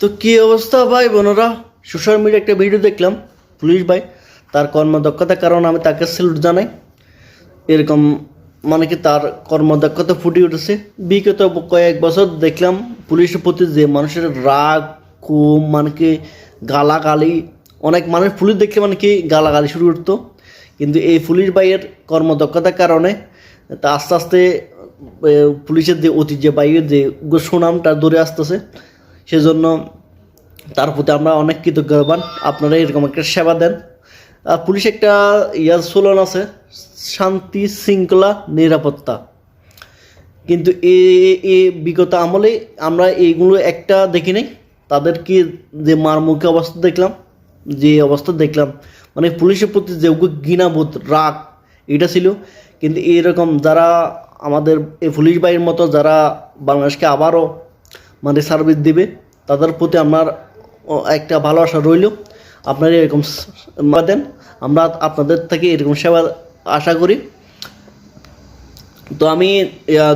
তো কি অবস্থা ভাই বোনরা? সোশ্যাল মিডিয়া একটা ভিডিও দেখলাম, পুলিশ ভাই, তার কর্মদক্ষতার কারণে আমি তাকে স্যালুট জানাই। এরকম মানে কি তার কর্মদক্ষতা ফুটে উঠেছে। বিগত কয়েক বছর দেখলাম পুলিশের প্রতি যে মানুষের রাগ, কুম মানে কি গালাগালি, অনেক মানুষ পুলিশ দেখলে মানে কি গালাগালি শুরু করতো। কিন্তু এই পুলিশ ভাইয়ের কর্মদক্ষতার কারণে তা আস্তে আস্তে পুলিশের যে ঐতিহ্যবাহী যে সুনামটা দূরে আসতেছে সেজন্য তার প্রতি আমরা অনেক কৃতজ্ঞবান। আপনারা এরকম একটা সেবা দেন। পুলিশ একটা ইয়ার স্লোগান আছে, শান্তি শৃঙ্খলা নিরাপত্তা। কিন্তু এ, এ- বিগত আমলে আমরা এইগুলো একটা দেখি নাই। তাদের কি যে মারমুখী অবস্থা দেখলাম, যে অবস্থা দেখলাম মানে পুলিশের প্রতি যে ঘৃণাবোধ, রাগ, এটা ছিল। কিন্তু এরকম যারা আমাদের এই পুলিশ বাহিনীর মতো যারা বাংলাদেশকে আবারও মানে সার্ভিস দিবে। তাদের প্রতি আমার একটা ভালোবাসা রইল। আপনারা এরকম দেন। আমরা আপনাদের থেকে এরকম সেবা আশা করি। তো আমি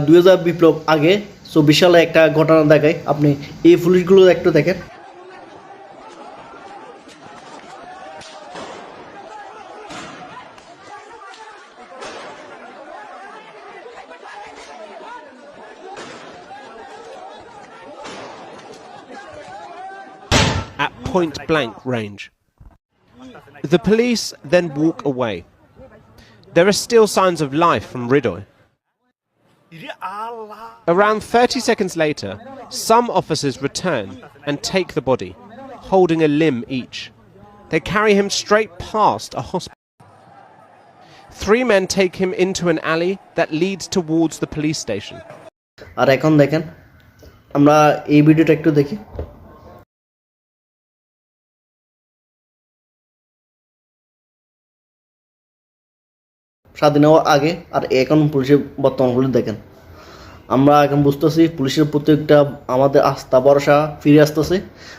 দু হাজার বিপ্লব আগে চব্বিশ সালে একটা ঘটনা দেখাই। আপনি এই পুলিশগুলো একটু দেখেন। at point blank range. The police then walk away. There are still signs of life from Ridoy. Around 30 seconds later, some officers return and take the body, holding a limb each. They carry him straight past a hospital. Three men take him into an alley that leads towards the police station. আর এখন দেখেন আমরা এই ভিডিওটা একটু দেখি স্বাধীন হওয়ার আগে, আর এখন পুলিশের বর্তমান পুলিশ দেখেন। আমরা এখন বুঝতেছি, পুলিশের প্রতি একটা আমাদের আস্থা, ভরসা ফিরে আসতেছে।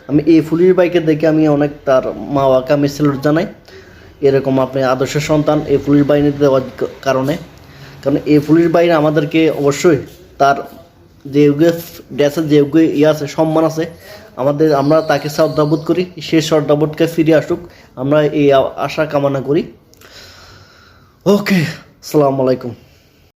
আমি এই পুলিশ বাইকে দেখে আমি অনেক তার মা বাবাকে আমি স্যালুট জানাই। এরকম আপনি আদর্শ সন্তান এই পুলিশ বাহিনীতে দেওয়ার কারণে। কারণ এই পুলিশ বাহিনী আমাদেরকে অবশ্যই তার যে ড্রেসের যে ইয়ে আছে, সম্মান আছে, আমাদের, আমরা তাকে শ্রদ্ধাবোধ করি। সেই শ্রদ্ধাবোধকে ফিরে আসুক। আমরা এই আশা কামনা করি। Oke, okay. Assalamualaikum.